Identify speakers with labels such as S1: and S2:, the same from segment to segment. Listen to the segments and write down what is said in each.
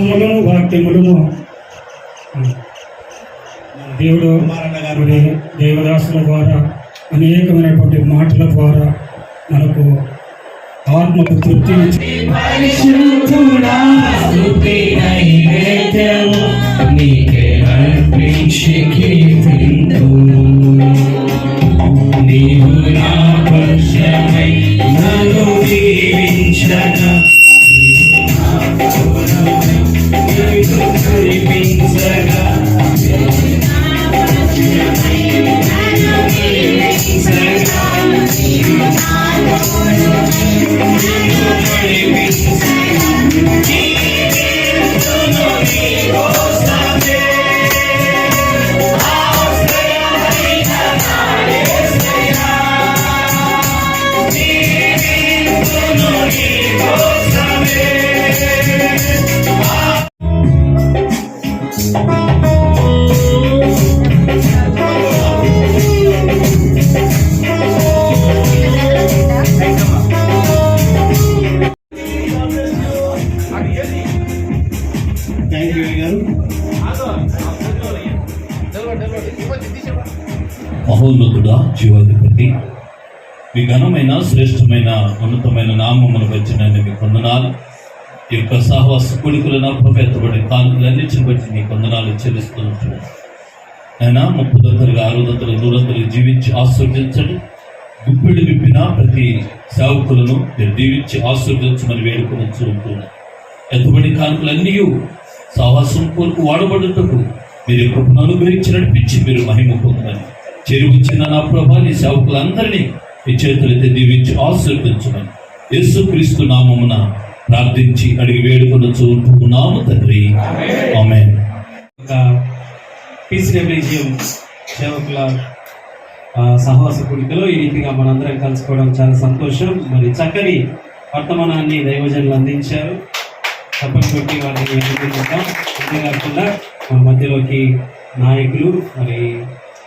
S1: వాక్యములను వాక్యములను దేవుడు మరి దేవదాసుల ద్వారా అనేకమైనటువంటి మాటల ద్వారా మనకు ఆత్మకు తృప్తి
S2: జీవాధిపతి మీ ఘనమైన శ్రేష్టమైన ఉన్నతమైన నామమును వచ్చిన మీ కొందనాలు ఈ యొక్క సహవాస కొడుకులను అప్పపెత్తబడి కానుకలన్నింటిని బట్టి మీ కొందనాలు చెల్లిస్తున్నట్టు అయినా ముప్పు దగ్గరగా ఆరు దగ్గర దూరతలు జీవించి ఆస్వాదించండి గుప్పిడి విప్పిన ప్రతి సేవకులను మీరు దీవించి ఆస్వాదించమని వేడుకొని ఉంటున్నారు ఎత్తుబడి కానుకలన్నీ సహవాసం కోరుకు వాడబడుటకు మీరు కృపను అనుగ్రహించి నడిపించి మీరు మహిమ పొందమని. చెరువు చిన్న నా ప్రభా నీ సేవకులందరినీ మీ చేతులైతే దీవించి ఆశీర్వదించమని యేసుక్రీస్తు నామమున ప్రార్థించి అడిగి వేడుకొని చూస్తున్నాము తండ్రి. ఆమె
S3: పీసీడబ్ల్యూజిఎం సేవకుల సహవాస కూడికలో ఈ రీతిగా మనందరం కలుసుకోవడం చాలా సంతోషం. మరి చక్కని వర్తమానాన్ని దైవజనులు అందించారు. తప్పని కొట్టి వారిని అభినందిద్దాం అంతేకాకుండా మన మధ్యలోకి నాయకులు మరి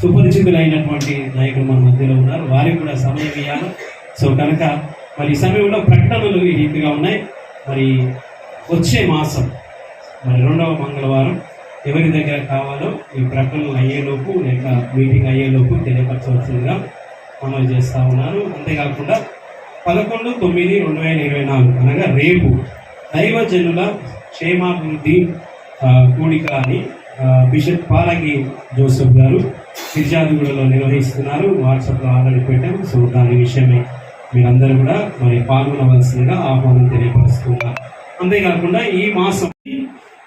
S3: సుపరిచితులైనటువంటి నాయకులు మన మధ్యలో ఉన్నారు. వారికి కూడా సమయం ఇవ్వాలి సో కనుక మరి ఈ సమయంలో ప్రకటనలు ఈ రీతిగా ఉన్నాయి. మరి వచ్చే మాసం మరి రెండవ మంగళవారం ఎవరి దగ్గర కావాలో ఈ ప్రకటనలు అయ్యేలోపు లేక మీటింగ్ అయ్యేలోపు తెలియపరచవలసిందిగా అమలు చేస్తూ ఉన్నారు. అంతేకాకుండా పదకొండు తొమ్మిది రెండు వేల ఇరవై నాలుగు అనగా రేపు దైవజనుల క్షేమాభివృద్ధి కూడిక అని బిషప్ పాలకి జోసెఫ్ గారు ఫిర్యాదుగూడలో నిర్వహిస్తున్నారు. వాట్సాప్లో ఆల్రెడీ పెట్టాం. సో దాని విషయమే మీరందరూ కూడా మరి పాల్గొనవలసిందిగా ఆహ్వానం తెలియపరుస్తున్నారు అంతేకాకుండా ఈ మాసం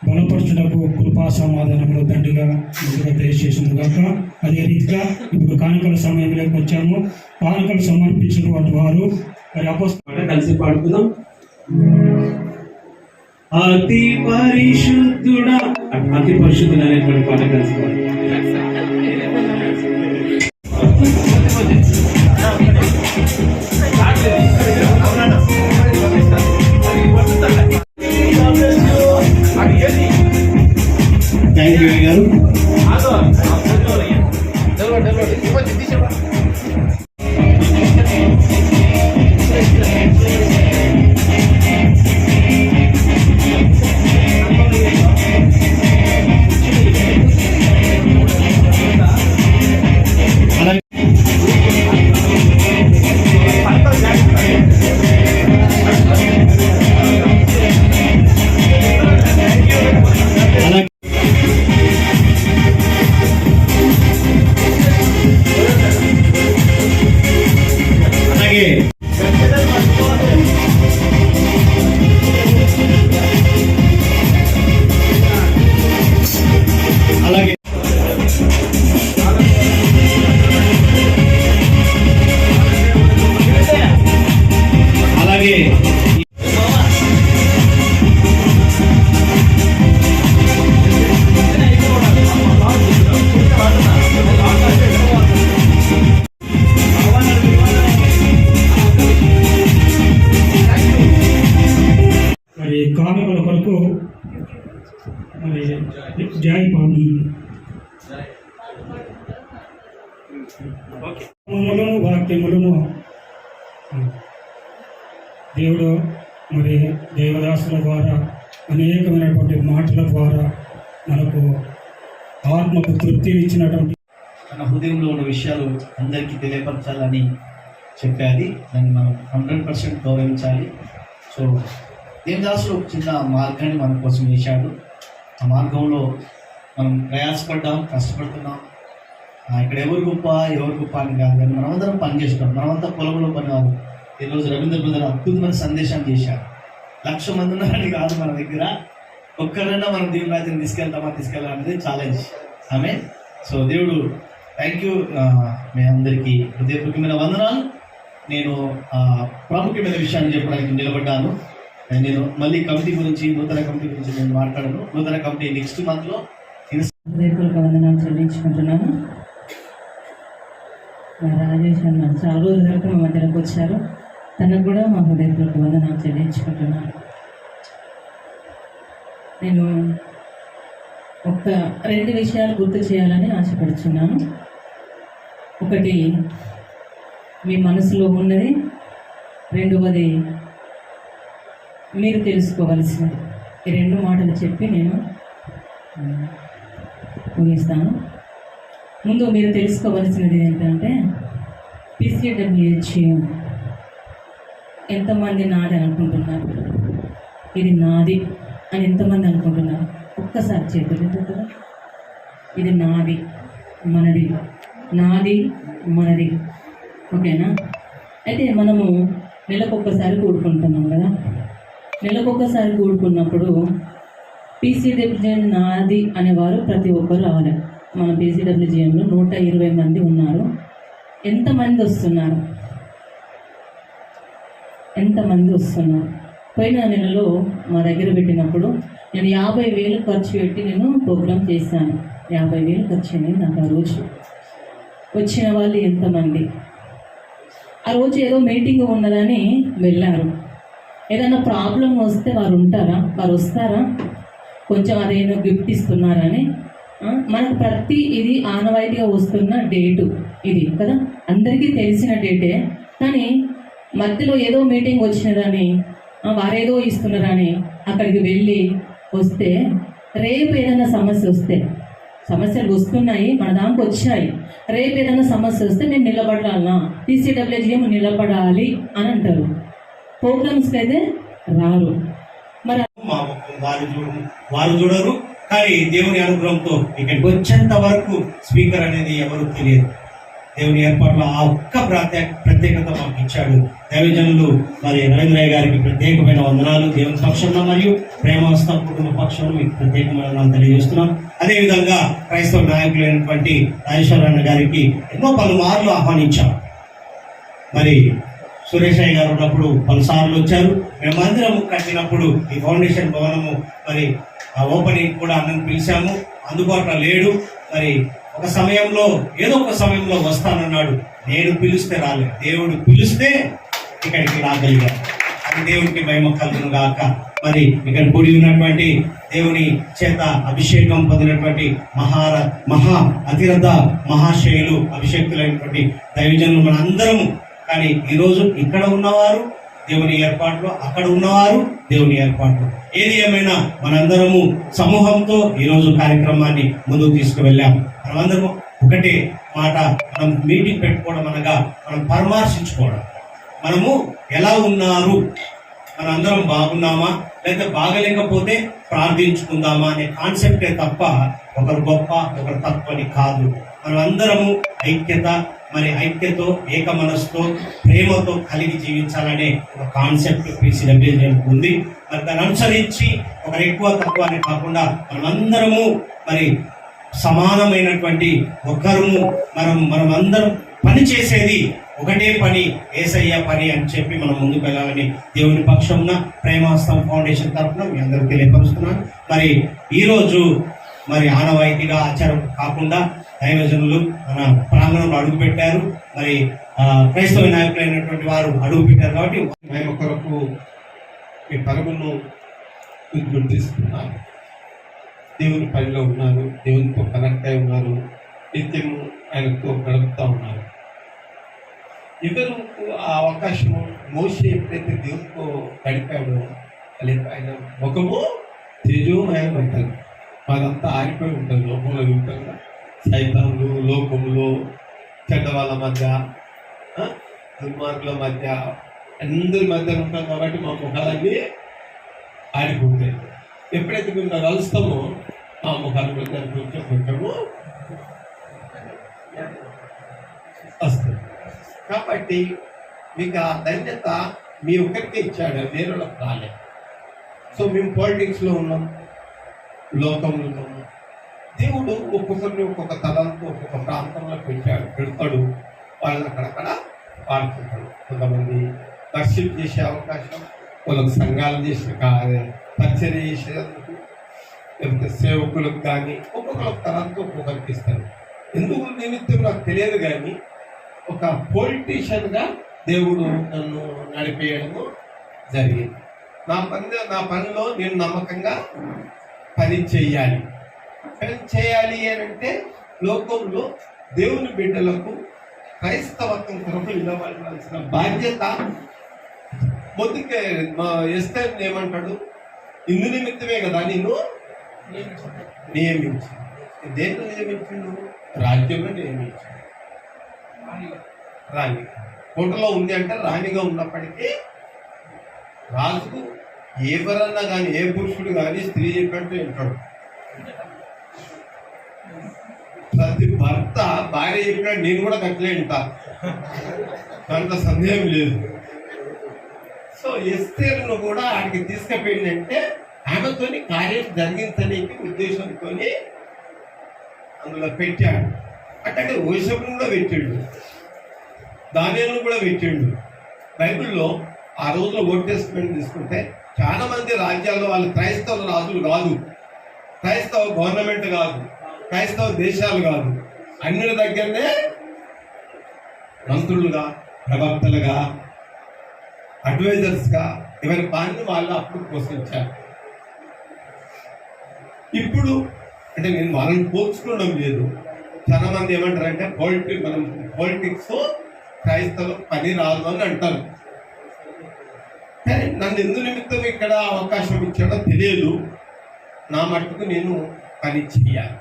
S1: బలపరచుటకు కృపా సమాధానంలో దండిగా ముందుగా దయచేసిన గాక. అదే రీతిగా ఇప్పుడు కానుకల సమయంలోకి వచ్చాము. కానుకలు సమర్పించినటువంటి వారు మరి అపోస్
S3: కలిసి పాడుకుందాం. అతి పరిశుద్ధుడా అతి పరిశుద్ధుడు అనేటువంటి పాట కలిసి పాడు
S1: జాయి పాడు. నామములను వాక్యములను. దేవుడు మరి దేవదాసుల ద్వారా అనేకమైనటువంటి మాటల ద్వారా మనకు ఆత్మకు తృప్తిని ఇచ్చినటువంటి
S4: మన హృదయంలో ఉన్న విషయాలు అందరికీ తెలియపరచాలని చెప్పాది దాన్ని మనం హండ్రెడ్ పర్సెంట్ గౌరవించాలి. సో దేవదాసుడు చిన్న మార్గాన్ని మన కోసం వేశాడు. ఆ మార్గంలో మనం ప్రయాసపడ్డాం కష్టపడుతున్నాం. ఇక్కడ ఎవరు గొప్ప ఎవరు గొప్ప అని కాదు కానీ మనమందరం పని మనమంతా పొలంలో పని కాదు ఈరోజు రవీంద్ర బ్రదర్ అద్భుతమైన సందేశం చేశారు. లక్ష మంది ఉన్నారని కాదు మన దగ్గర. ఒక్కరైనా మనం దేవుని రాజ్యం తీసుకెళ్తామా తీసుకెళ్ళాలనేది ఛాలెంజ్ ఆమె సో దేవుడు థ్యాంక్ యూ మీ అందరికీ హృదయపూర్వకమైన వందనాలు. నేను ప్రాముఖ్యమైన విషయాన్ని చెప్పడానికి నిలబడ్డాను. నేను మళ్ళీ కమిటీ గురించి నూతన కమిటీ గురించి నేను మాట్లాడను. నూతన కమిటీ నెక్స్ట్ మంత్లో
S5: హృదయపూర్వక వందనాలు చెల్లించుకుంటున్నాను. రాజేష్ అన్న చాలా రోజుల వరకు మా మధ్యలోకి వచ్చారు. తనకు కూడా మా హృదయపూర్వక వందనాలు చెల్లించుకుంటున్నాను. నేను ఒక రెండు విషయాలు గుర్తు చేయాలని ఆశపడుచున్నాను. ఒకటి మీ మనసులో ఉన్నది. రెండవది మీరు తెలుసుకోవలసినది ఈ రెండు మాటలు చెప్పి నేను ముగిస్తాను. ముందు మీరు తెలుసుకోవలసినది ఏంటంటే పిసిడబ్ల్యూహెచ్ ఎంతమంది నాది అనుకుంటున్నారు? ఇది నాది అని ఎంతమంది అనుకుంటున్నారు? ఒక్కసారి చేతులు కదా ఇది నాది మనది నాది మనది. ఓకేనా? అయితే మనము నెలకొక్కసారి కూడుకుంటున్నాం కదా? నెలకొకసారి కూడుకున్నప్పుడు పీసీడబ్ల్యూజిఎం నాది అనేవారు ప్రతి ఒక్కరు రావాలి. మన పీసీడబ్ల్యూజిఎంలో నూట ఇరవై మంది ఉన్నారు. ఎంతమంది వస్తున్నారు? ఎంతమంది వస్తున్నారు? పోయిన నెలలో మా దగ్గర పెట్టినప్పుడు నేను యాభై వేలు ఖర్చు పెట్టి నేను ప్రోగ్రామ్ చేశాను. యాభై వేలు ఖర్చు అయింది నాకు ఆ రోజు. వచ్చిన వాళ్ళు ఎంతమంది? ఆ రోజు ఏదో మీటింగ్ ఉన్నదని వెళ్ళారు. ఏదైనా ప్రాబ్లం వస్తే వారు ఉంటారా? వారు వస్తారా? కొంచెం అదేదో గిఫ్ట్ ఇస్తున్నారని. మనకు ప్రతి ఇది ఆనవాయితీగా వస్తున్న డేటు ఇది కదా? అందరికీ తెలిసిన డేటే. కానీ మధ్యలో ఏదో మీటింగ్ వచ్చినదని వారేదో ఇస్తున్నారని అక్కడికి వెళ్ళి వస్తే రేపు ఏదైనా సమస్య వస్తే సమస్యలు వస్తున్నాయి మన దానికి వచ్చాయి. రేపు ఏదైనా సమస్య వస్తే మేము నిలబడాలనా టీసీడబ్ల్యూజీఎం నిలబడాలి అని అంటారు. ప్రోగ్రామ్స్కి అయితే రారు. మరి
S6: వారు చూడరు వారు చూడరు కానీ దేవుని అనుగ్రహంతో ఇక్కడికి వచ్చేంత వరకు స్పీకర్ అనేది ఎవరు తెలియదు. దేవుని ఏర్పాట్లో ఆ ఒక్క ప్రత్యేక ప్రత్యేకత మాకు ఇచ్చాడు. దైవజనులు మరి రవీంద్రయ్య గారికి ప్రత్యేకమైన వందనాలు. దేవుని పక్షంలో మరియు ప్రేమవస్థ కుటుంబ పక్షంలో మీకు ప్రత్యేకమైన వందనాలు తెలియజేస్తున్నాం. అదేవిధంగా క్రైస్తవ నాయకులైనటువంటి రాజేశ్వరన్న గారికి ఎన్నో పలుమార్లు ఆహ్వానించాం. మరి సురేష్ గారు ఉన్నప్పుడు పలుసార్లు వచ్చారు. మేమందరం కట్టినప్పుడు ఈ ఫౌండేషన్ భవనము మరి ఓపెనింగ్ కూడా అన్నను పిలిచాము. అందుబాటులో లేడు. మరి ఒక సమయంలో ఏదో ఒక సమయంలో వస్తానన్నాడు. నేను పిలిస్తే రాలేదు. దేవుడు పిలిస్తే ఇక్కడికి రాగలిగాను అది దేవుడికి మహిమ కలుగును గాక. మరి ఇక్కడ కూడి ఉన్నటువంటి దేవుని చేత అభిషేకం పొందినటువంటి మహార మహా అతిరథ మహాశైలు అభిషేక్తులైనటువంటి దైవజనులు మన అందరము కానీ ఈరోజు ఇక్కడ ఉన్నవారు దేవుని ఏర్పాట్లు అక్కడ ఉన్నవారు దేవుని ఏర్పాట్లు. ఏది ఏమైనా మనందరము సమూహంతో ఈరోజు కార్యక్రమాన్ని ముందుకు తీసుకువెళ్ళాం. మనమందరము ఒకటే మాట మనం మీటింగ్ పెట్టుకోవడం అనగా మనం పరామర్శించుకోవడం. మనము ఎలా ఉన్నారు? మనందరం బాగున్నామా? లేదా బాగలేకపోతే ప్రార్థించుకుందామా అనే కాన్సెప్టే తప్ప ఒకరు గొప్ప ఒకరు తప్పని కాదు. మనం అందరము ఐక్యత మరి ఐక్యతో ఏక మనసుతో ప్రేమతో కలిగి జీవించాలనే ఒక కాన్సెప్ట్ పీసీడబ్ల్యూజీ ఉంది. మరి దాన్ని అనుసరించి ఒకరు ఎక్కువ తక్కువ అని కాకుండా మనమందరము మరి సమానమైనటువంటి ఒకరము మనం మనం అందరం పని చేసేది ఒకటే పని ఏసయ్య పని అని చెప్పి మనం ముందుకు వెళ్ళాలని దేవుని పక్షంన ప్రేమాస్తం ఫౌండేషన్ తరఫున మీ అందరికీ తెలియపరుస్తున్నాను. మరి ఈరోజు మరి ఆనవాయితీగా ఆచారం కాకుండా దైవజనులు మన ప్రాంగణంలో అడుగు పెట్టారు. మరి ఆ, క్రైస్తవ నాయకులైనటువంటి వారు అడుగు పెట్టారు కాబట్టి
S7: మేము కొరకు మీ పరమును గుర్తిస్తున్నారు దేవుని పనిలో ఉన్నారు దేవునితో కనెక్ట్ అయి ఉన్నారు నిత్యము ఆయనతో గడుపుతూ ఉన్నారు. ఇద్దరు ఆ అవకాశము మోసి ఎప్పుడైతే దేవునితో గడిపాడో లేదా ఆయన ముఖము తేజోమయం ఉంటుంది మాదంతా ఆరిపోయి ఉంటుంది లోపంలో ఉంటాం కదా సైతాన్లు లోకంలో చెడ్డవాళ్ళ మధ్య దుర్మార్గుల మధ్య అందరి మధ్య ఉంటాం కాబట్టి మా ముఖాలన్నీ ఆడిపోతాయి. ఎప్పుడైతే మేము కలుస్తామో మా ముఖాల మధ్య కొంచెం కొంచెము వస్తుంది కాబట్టి మీకు ఆ ధన్యత మీ ఒక్కరికే ఇచ్చాడు వేరే రాలేదు. సో మేము పాలిటిక్స్లో ఉన్నాం లోకంలో దేవుడు ఒక్కొక్కరిని ఒక్కొక్క తలంతో ఒక్కొక్క ప్రాంతంలో పెట్టాడు పెడతాడు. వాళ్ళని అక్కడక్కడ వాడుకుంటాడు కొంతమంది దర్శనం చేసే అవకాశం వాళ్ళకి సంఘాలు చేసిన కా- చేసేందుకు లేకపోతే సేవకులకు కానీ ఒక్కొక్క తలంతో ఒక్కొక్కరికి ఇస్తారు. ఎందుకు నిమిత్తం నాకు తెలియదు కానీ ఒక పొలిటీషియన్గా దేవుడు నన్ను నడిపేయడము జరిగింది. నా పని నా పనిలో నేను నమ్మకంగా పని చేయాలి చేయాలి అని అంటే లోకంలో దేవుని బిడ్డలకు క్రైస్తవత్వం కొరకు నిలబడాల్సిన బాధ్యత. పొద్దుకే మా ఎస్తే ఏమంటాడు? ఇందు నిమిత్తమే కదా నేను నియమించు. దేంట్లో నియమించిండు? రాజ్యంలో నియమించాడు. రాణి. కోటలో ఉంది అంటే రాణిగా ఉన్నప్పటికీ రాజుకు ఎవరన్నా కానీ ఏ పురుషుడు కానీ స్త్రీ చెప్పినట్టు వింటాడు. ప్రతి భర్త భార్య చెప్పినాడు నేను కూడా కట్టలేంట వింటా దాంట్లో సందేహం లేదు. సో ఎస్తేరును కూడా ఆడికి తీసుకుపోయిందంటే ఆమెతోని కార్యం జరిగించడానికి ఉద్దేశంతో అందులో పెట్టాడు. అంటే ఓషపును కూడా పెట్టాడు. దానిలను కూడా పెట్టిండు. బైబిల్లో ఆ రోజులో ఓల్డ్ టెస్ట్మెంట్ తీసుకుంటే చాలా మంది రాజ్యాల్లో వాళ్ళు క్రైస్తవ రాజులు కాదు. క్రైస్తవ గవర్నమెంట్ కాదు క్రైస్తవ దేశాలు కాదు అన్నిల దగ్గరనే మంత్రులుగా ప్రవక్తలుగా అడ్వైజర్స్గా ఎవరి పని వాళ్ళు అప్పుడు పోషించారు. ఇప్పుడు అంటే నేను వాళ్ళని పోల్చుకోవడం లేదు. చాలా మంది ఏమంటారంటే పాలిటిక్స్ మనం పొలిటిక్స్ క్రైస్తవ పని రాదు అని అంటారు. కానీ నన్ను ఎందు నిమిత్తం ఇక్కడ అవకాశం ఇచ్చాడో తెలియదు. నా మటుకు నేను పని చేయాలి